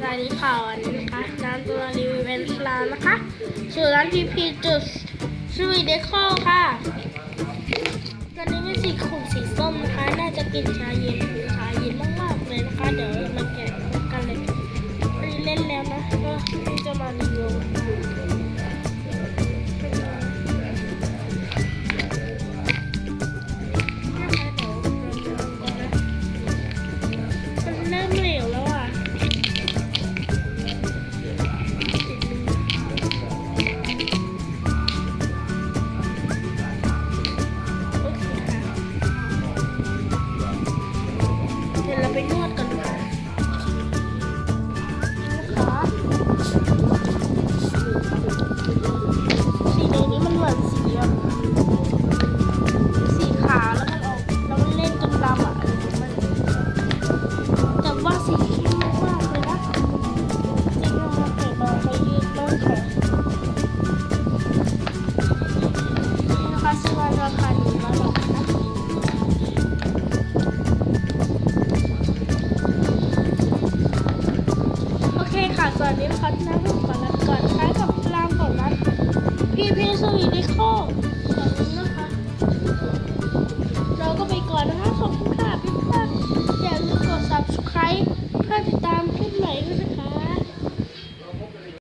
สวัสดีค่ะวันนี้นะคะร้านตัวรีวิวเป็นร้านนะคะชื่อร้านพีพีจุดสวีเดคอค่ะตอนนี้เป็นสีขุ่นสีส้มนะคะ น่าจะกินชาเย็นชาเย็นมากๆเลยนะคะ เดี๋ยว โอเคค่ะสวัสดีค่ะที่นั่งก่อนนะก่อนท้ายกับกลางก่อนนะพี่พี่สวีดิโคขอบคุณนะคะ เราก็ไปก่อนนะคะ